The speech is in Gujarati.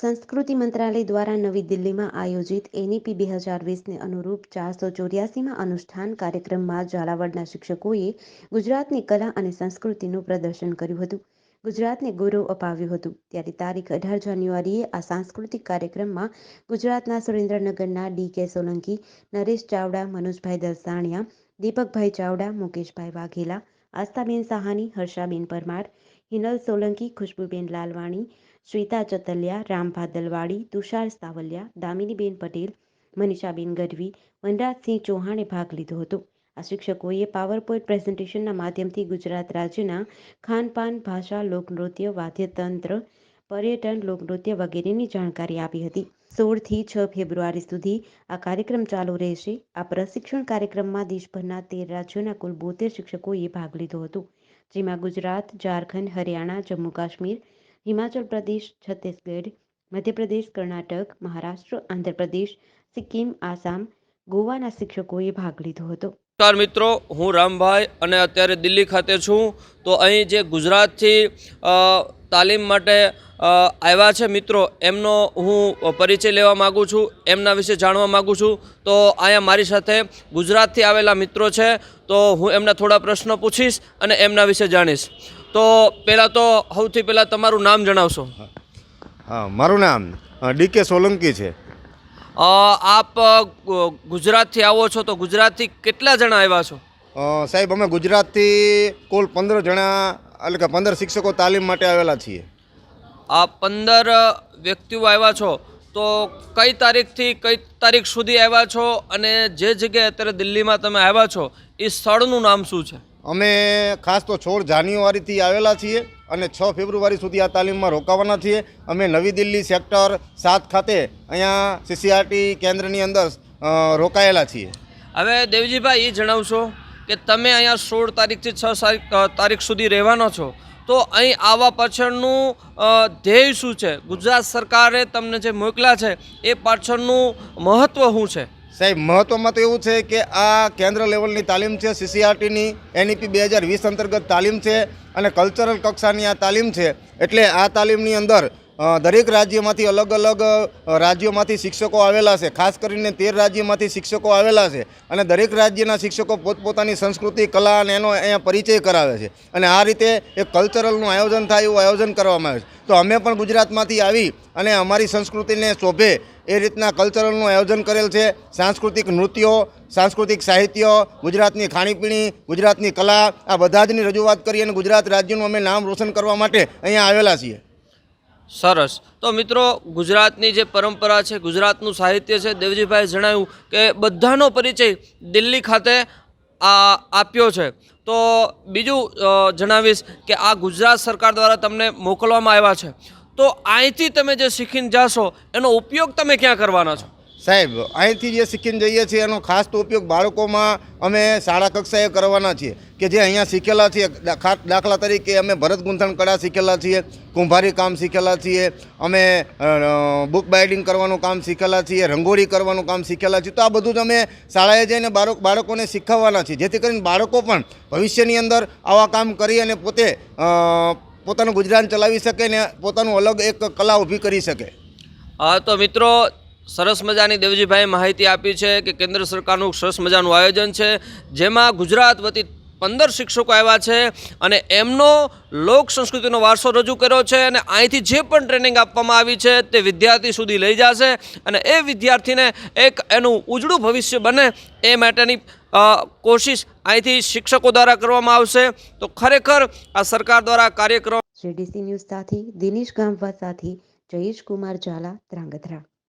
સંસ્કૃતિ મંત્રાલય દ્વારા નવી દિલ્હીમાં આયોજિત એનઈપી બે હજાર વીસને અનુરૂપ ચારસો ચોર્યાસીમાં અનુષ્ઠાન કાર્યક્રમમાં ઝાલાવાડના શિક્ષકોએ ગુજરાતની કલા અને સંસ્કૃતિનું પ્રદર્શન કર્યું હતું. ગુજરાતને ગૌરવ અપાવ્યું હતું. ત્યારે તારીખ અઢાર જાન્યુઆરીએ આ સાંસ્કૃતિક કાર્યક્રમમાં ગુજરાતના સુરેન્દ્રનગરના ડી કે સોલંકી, નરેશ ચાવડા, મનોજભાઈ દલસાણિયા, દીપકભાઈ ચાવડા, મુકેશભાઈ વાઘેલા, આસ્થાબેન સાહાની, હર્ષાબેન પરમાર, હિનલ સોલંકી, ખુશ્બુબેન લાલવાણી શ્વેતા ચતલિયા, રામ ભાદલવાડી, તુષાર સાવલિયા, દામિનીબેન પટેલ, મનીષાબેન ગઢવી, વનરાજસિંહ ચૌહાણે ભાગ લીધો હતો. આ શિક્ષકોએ પાવરપોઈન્ટ પ્રેઝન્ટેશનના માધ્યમથી ગુજરાત રાજ્યના ખાનપાન, ભાષા, લોકનૃત્ય, વાદ્યતંત્ર, પર્યટન, લોકનૃત્ય વગેરેની જાણકારી આપી હતી. સોળથી છ ફેબ્રુઆરી સુધી આ કાર્યક્રમ ચાલુ રહેશે. આ પ્રશિક્ષણ કાર્યક્રમમાં દેશભરના તેર રાજ્યોના કુલ બોતેર શિક્ષકોએ ભાગ લીધો હતો. જેમાં ગુજરાત, ઝારખંડ, હરિયાણા, જમ્મુ કાશ્મીર હિમાચલ પ્રદેશ છત્તીસગઢ મધ્યપ્રદેશ કર્ણાટક મહારાષ્ટ્ર આંધ્રપ્રદેશ સિક્કિમ આસામ ગોવાના શિક્ષકોએ ભાગ લીધો હતો. નમસ્કાર મિત્રો, હું રામભાઈ અને અત્યારે દિલ્હી ખાતે છું. તો અહીં જે ગુજરાતથી તાલીમ માટે આવ્યા છે મિત્રો, એમનો હું પરિચય લેવા માગું છું, એમના વિશે જાણવા માગું છું. તો અહીંયા મારી સાથે ગુજરાતથી આવેલા મિત્રો છે. તો હું એમના થોડા પ્રશ્નો પૂછીશ અને એમના વિશે જાણીશ. તો પહેલાં તો સૌથી પહેલાં તમારું નામ જણાવશો. હા મારું નામ ડી કે સોલંકી છે. આપ ગુજરાતથી આવો છો તો ગુજરાતથી કેટલા જણા આવ્યા છો? સાહેબ અમે ગુજરાતથી કુલ પંદર જણા એટલે કે પંદર શિક્ષકો તાલીમ માટે આવેલા છીએ. આ પંદર વ્યક્તિઓ આવ્યા છો તો કઈ તારીખથી કઈ તારીખ સુધી આવ્યા છો અને જે જગ્યાએ અત્યારે દિલ્હીમાં તમે આવ્યા છો એ સ્થળનું નામ શું છે? અમે ખાસ તો છોડ જાન્યુઆરીથી આવેલા છીએ અને છ ફેબ્રુઆરી સુધી આ તાલીમમાં રોકાવાના છીએ. અમે નવી દિલ્હી સેક્ટર સાત ખાતે અહીંયા સીસીઆરટી કેન્દ્રની અંદર રોકાયેલા છીએ. હવે દેવજીભાઈ, એ જણાવશો કે તમે અહીંયા સોળ તારીખથી છ તારીખ સુધી રહેવાના છો. તો અહીં આવવા પાછળનું ધ્યેય શું છે? ગુજરાત સરકારે તમને જે મોકલ્યા છે, એ પાછળનું મહત્ત્વ શું છે? સાહેબ, મહત્વમાં તો એવું છે કે આ કેન્દ્ર લેવલની તાલીમ છે સીસીઆરટીની એનઈપી બે હજાર વીસ અંતર્ગત તાલીમ છે અને કલ્ચરલ કક્ષાની આ તાલીમ છે. એટલે આ તાલીમની અંદર દરેક રાજ્યમાંથી અલગ અલગ રાજ્યોમાંથી શિક્ષકો આવેલા છે. ખાસ કરીને તેર રાજ્યમાંથી શિક્ષકો આવેલા છે. અને દરેક રાજ્યના શિક્ષકો પોતપોતાની સંસ્કૃતિ, કલા અને એનો અહીંયા પરિચય કરાવે છે. અને આ રીતે એક કલ્ચરલનું આયોજન થાય એવું આયોજન કરવામાં આવે છે. તો અમે પણ ગુજરાતમાંથી આવી અને અમારી સંસ્કૃતિને શોભે એ રીતના કલ્ચરલનું આયોજન કરેલ છે. સાંસ્કૃતિક નૃત્યો, સાંસ્કૃતિક સાહિત્ય, ગુજરાતની ખાણીપીણી, ગુજરાતની કલા, આ બધા જની રજૂઆત કરી અને ગુજરાત રાજ્યનું અમે નામ રોશન કરવા માટે અહીંયા આવેલા છીએ. સરસ. તો મિત્રો, ગુજરાતની જે પરંપરા છે, ગુજરાતનું સાહિત્ય છે દેવજીભાઈ જણાવ્યું કે બધાનો પરિચય દિલ્હી ખાતે આ આપ્યો છે. તો બીજું જણાવીશ કે આ ગુજરાત સરકાર દ્વારા તમને મોકલવામાં આવ્યા છે. તો અહીંથી તમે જે શીખીને જાશો, એનો ઉપયોગ તમે ક્યાં કરવાના છો? સાહેબ, અહીંથી જે શીખીને જઈએ છીએ, એનો ખાસ તો ઉપયોગ બાળકોમાં અમે શાળા કક્ષાએ કરવાના છીએ કે જે અહીંયા શીખેલા છીએ. દાખલા તરીકે અમે ભરત ગૂંથણ કળા શીખેલા છીએ, કુંભારી કામ શીખેલા છીએ, અમે બુક બાઇડિંગ કરવાનું કામ શીખેલા છીએ, રંગોળી કરવાનું કામ શીખેલા છીએ. તો આ બધું જ અમે શાળાએ જઈને બાળક, બાળકોને શીખવવાના છીએ. જેથી કરીને બાળકો પણ ભવિષ્યની અંદર આવા કામ કરી અને પોતે પોતાનું ગુજરાન ચલાવી શકે ને પોતાનું અલગ એક કલા ઊભી કરી શકે. તો મિત્રો સરસ મજાની દેવજીભાઈએ માહિતી આપી છે કે કેન્દ્ર સરકારનું સરસ મજાનું આયોજન છે, જેમાં ગુજરાત વતી પંદર શિક્ષકો આવ્યા છે અને એમનો લોક સંસ્કૃતિનો વારસો રજૂ કર્યો છે અને અહીંથી જે પણ ટ્રેનિંગ આપવામાં આવી છે તે વિદ્યાર્થી સુધી લઈ જશે અને એ વિદ્યાર્થીને એક એનું ઉજળું ભવિષ્ય બને એ માટેની કોશિશ અહીંથી શિક્ષકો દ્વારા કરવામાં આવશે. તો ખરેખર આ સરકાર દ્વારા કાર્યક્રમ જેડીસી ન્યૂઝ સાથે દિનેશ ગામવા સાથે જયેશ કુમાર ઝાલા ધ્રાંગધ્રા